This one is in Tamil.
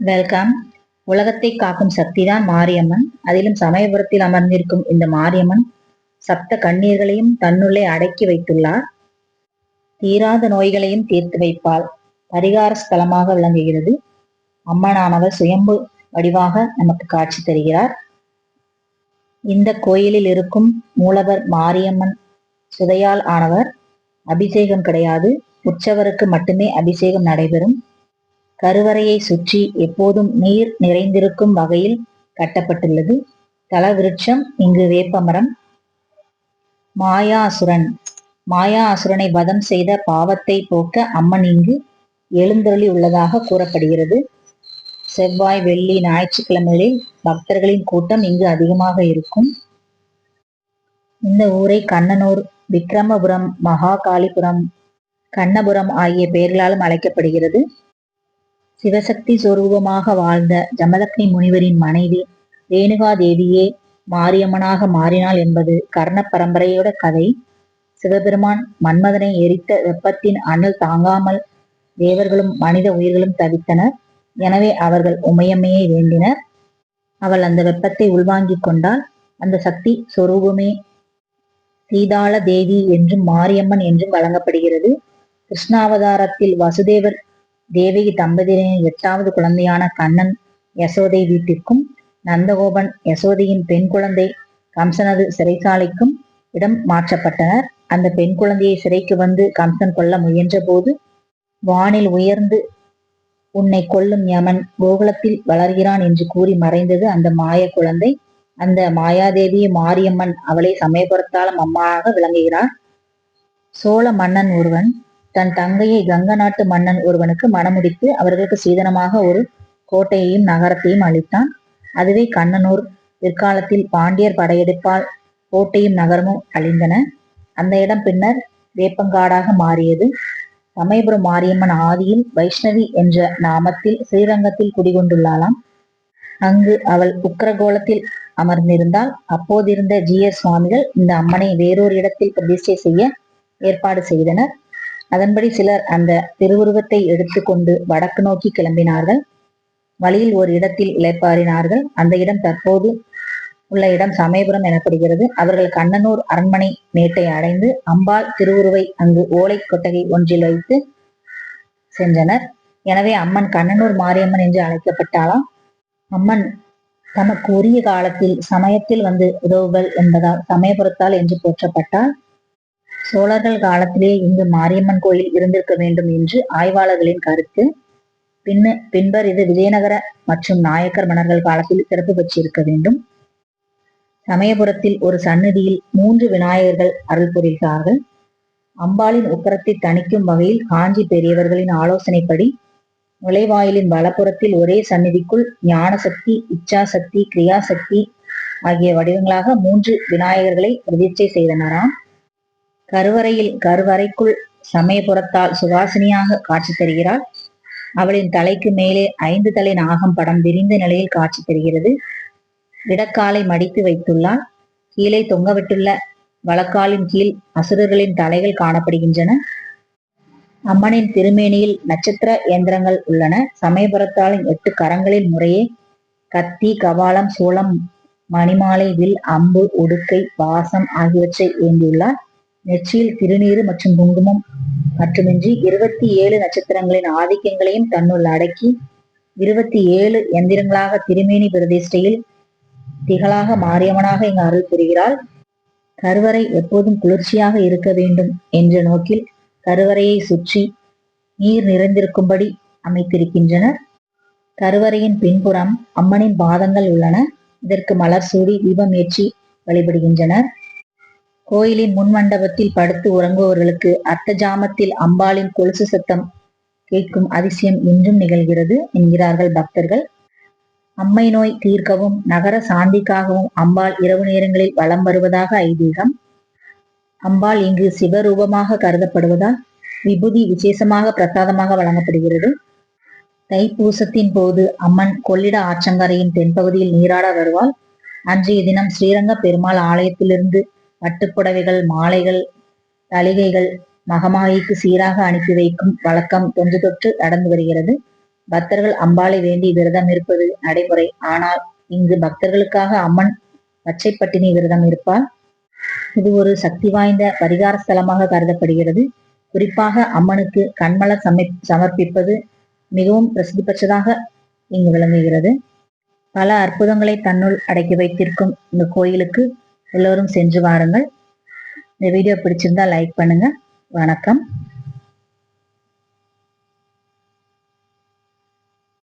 வெல்கம் உலகத்தை காக்கும் சக்திதான் மாரியம்மன். அதிலும் சமயபுரத்தில் அமர்ந்திருக்கும் இந்த மாரியம்மன் சப்த கண்ணீர்களையும் தன்னுள்ளே அடக்கி வைத்துள்ளார். தீராத நோய்களையும் தீர்த்து வைப்பாள். பரிகார ஸ்தலமாக விளங்குகிறது. அம்மனானவர் சுயம்பு வடிவாக நமக்கு காட்சி தருகிறார். இந்த கோயிலில் இருக்கும் மூலவர் மாரியம்மன் சுதையால் ஆனவர். அபிஷேகம் கிடையாது. உற்சவருக்கு மட்டுமே அபிஷேகம் நடைபெறும். கருவறையை சுற்றி எப்போதும் நீர் நிறைந்திருக்கும் வகையில் கட்டப்பட்டுள்ளது. தலவிருட்சம் இங்கு வேப்பமரம். மாயாசுரன். மாயாசுரனை வதம் செய்த பாவத்தை போக்க அம்மன் இங்கு எழுந்தருளி உள்ளதாக கூறப்படுகிறது. செவ்வாய் வெள்ளி ஞாயிற்றுக்கிழமைகளில் பக்தர்களின் கூட்டம் இங்கு அதிகமாக இருக்கும். இந்த ஊரை கண்ணனூர் விக்ரமபுரம் மகாகாளிபுரம் கண்ணபுரம் ஆகிய பெயர்களாலும் அழைக்கப்படுகிறது. சிவசக்தி சொரூபமாக வாழ்ந்த ஜமதக்னி முனிவரின் மனைவி ரேணுகா தேவியே மாரியம்மனாக மாறினாள் என்பது கர்ண பரம்பரையோட கதை. சிவபெருமான் மன்மதனை எரித்த வெப்பத்தின் அனல் தாங்காமல் தேவர்களும் மனித உயிர்களும் தவித்தனர். எனவே அவர்கள் உமையம்மையை வேண்டினர். அவள் அந்த வெப்பத்தை உள்வாங்கிக் கொண்டால் அந்த சக்தி சொரூபமே சீதாள தேவி என்றும் மாரியம்மன் என்றும் வழங்கப்படுகிறது. கிருஷ்ணாவதாரத்தில் வசுதேவர் தேவகி தம்பதியின் எட்டாவது குழந்தையான கண்ணன் யசோதை வீட்டிற்கும் நந்தகோபன் யசோதையின் பெண் குழந்தை கம்சனது சிறைசாலைக்கும் இடம் மாற்றப்பட்டனர். அந்த பெண் குழந்தையை சிறைக்கு வந்து கம்சன் கொல்ல முயன்ற போது வானில் உயர்ந்து உன்னை கொல்லும் யமன் கோகுலத்தில் வளர்கிறான் என்று கூறி மறைந்தது அந்த மாய குழந்தை. அந்த மாயாதேவி மாரியம்மன் அவளை சமயபுரத்தாலும் அம்மாவாக விளங்குகிறார். சோழ மன்னன் ஒருவன் தன் தங்கையை கங்க நாட்டு மன்னன் ஒருவனுக்கு மணமுடித்து அவர்களுக்கு சீதனமாக ஒரு கோட்டையையும் நகரத்தையும் அளித்தான். அதுவே கண்ணனூர் பிற்காலத்தில் பாண்டியர் படையெடுப்பால் கோட்டையும் நகரமும் அழிந்தன. அந்த இடம் பின்னர் வேப்பங்காடாக மாறியது. சமயபுரம் மாரியம்மன் ஆதியில் வைஷ்ணவி என்ற நாமத்தில் ஸ்ரீரங்கத்தில் குடிகொண்டுள்ளாளாம். அங்கு அவள் உக்கரகோலத்தில் அமர்ந்திருந்தால் அப்போதிருந்த ஜி எஸ் சுவாமிகள் இந்த அம்மனை வேறொரு இடத்தில் பிரதிஷ்டை செய்ய ஏற்பாடு செய்தனர். அதன்படி சிலர் அந்த திருவுருவத்தை எடுத்துக்கொண்டு வடக்கு நோக்கி கிளம்பினார்கள். வழியில் ஒரு இடத்தில் இளைப்பாறினார்கள். அந்த இடம் தற்போது உள்ள இடம் சமயபுரம் எனப்படுகிறது. அவர்கள் கண்ணனூர் அரண்மனை மேட்டை அடைந்து அம்பாள் திருவுருவை அங்கு ஓலை கொட்டகை ஒன்றில் வைத்து சென்றனர். எனவே அம்மன் கண்ணனூர் மாரியம்மன் என்று அழைக்கப்பட்டாலாம் அம்மன் தமக்கு உரிய காலத்தில் சமயத்தில் வந்து உதவுகள் என்பதால் சமயபுரத்தால் என்று போற்றப்பட்டால் சோழர்கள் காலத்திலே இங்கு மாரியம்மன் கோயில் இருந்திருக்க வேண்டும் என்று ஆய்வாளர்களின் கருத்து. பின்ன பின்பர் இது விஜயநகர மற்றும் நாயக்கர் மன்னர்கள் காலத்தில் சிறப்பு பெற்றிருக்க வேண்டும். சமயபுரத்தில் ஒரு சன்னதியில் மூன்று விநாயகர்கள் அருள் புரிகிறார்கள். அம்பாளின் உக்கரத்தை தணிக்கும் வகையில் காஞ்சி பெரியவர்களின் ஆலோசனைப்படி நுழைவாயிலின் வலப்புறத்தில் ஒரே சந்நிதிக்குள் ஞான சக்தி இச்சா சக்தி ஆகிய வடிவங்களாக மூன்று விநாயகர்களை பிரதிஷ்டை செய்தனராம். கருவறையில் கருவறைக்குள் சமயபுரத்தால் சுவாசினியாக காட்சி தருகிறாள். அவளின் தலைக்கு மேலே ஐந்து தலை நாகம் படம் விரிந்த நிலையில் காட்சி தருகிறது. இடக்காலை மடித்து வைத்துள்ளாள் கீழே தொங்கவிட்டுள்ள வழக்காலின் கீழ் அசுரர்களின் தலைகள் காணப்படுகின்றன. அம்மனின் திருமேனியில் நட்சத்திர இயந்திரங்கள் உள்ளன. சமயபுரத்தாளின் எட்டு கரங்களில் முறையே கத்தி கபாலம் சூளம் மணிமாலை வில் அம்பு உடுக்கை வாசம் ஆகியவற்றை ஏந்தியுள்ளார். நெற்றியில் திருநீறு மற்றும் குங்குமம் மட்டுமின்றி இருபத்தி ஏழு நட்சத்திரங்களின் ஆதிக்கங்களையும் தன்னுள் அடக்கி இருபத்தி ஏழு எந்திரங்களாக திருமேனி பிரதிஷ்டையில் திகழாக மாரியம்மனாக இங்கு அருள் புரிகிறாள். கருவறை எப்போதும் குளிர்ச்சியாக இருக்க வேண்டும் என்ற நோக்கில் கருவறையை சுற்றி நீர் நிறைந்திருக்கும்படி அமைத்திருக்கின்றனர் கருவறையின் பின்புறம் அம்மனின் பாதங்கள் உள்ளன. இதற்கு மலர் சூடி தீபம் ஏற்றி வழிபடுகின்றனர். கோயிலின் முன் மண்டபத்தில் படுத்து உறங்குபவர்களுக்கு அர்த்த ஜாமத்தில் அம்பாளின் கொலுசு சத்தம் கேட்கும் அதிசயம் இன்றும் நிகழ்கிறது என்கிறார்கள் பக்தர்கள். அம்மை நோய் தீர்க்கவும் நகர சாந்திக்காகவும் அம்பாள் இரவு நேரங்களில் வலம் வருவதாக ஐதீகம். அம்பாள் இங்கு சிவரூபமாக கருதப்படுவதால் விபூதி விசேஷமாக பிரசாதமாக வழங்கப்படுகிறது. தைப்பூசத்தின் போது அம்மன் கொள்ளிட ஆற்றங்கரையின் தென்பகுதியில் நீராட வருவாள். அன்றைய தினம் ஸ்ரீரங்க பெருமாள் ஆலயத்திலிருந்து பட்டுப்புடவைகள் மாலைகள் தளிகைகள் மகமாயிக்கு சீராக அனுப்பி வைக்கும் வழக்கம் தொன்று தொற்று நடந்து வருகிறது. பக்தர்கள் அம்பாளை வேண்டி விரதம் இருப்பது நடைமுறை. ஆனால் இங்கு பக்தர்களுக்காக அம்மன் பச்சை பட்டினி விரதம் இருப்பார். இது ஒரு சக்தி வாய்ந்த பரிகார ஸ்தலமாக கருதப்படுகிறது. குறிப்பாக அம்மனுக்கு கண்மலர் சமை சமர்ப்பிப்பது மிகவும் பிரசித்தி பெற்றதாக இங்கு விளங்குகிறது. பல அற்புதங்களை தன்னுள் அடக்கி வைத்திருக்கும் இந்த கோயிலுக்கு எல்லோரும் சென்று வாருங்கள். இந்த வீடியோ பிடிச்சிருந்தா லைக் பண்ணுங்க. வணக்கம்.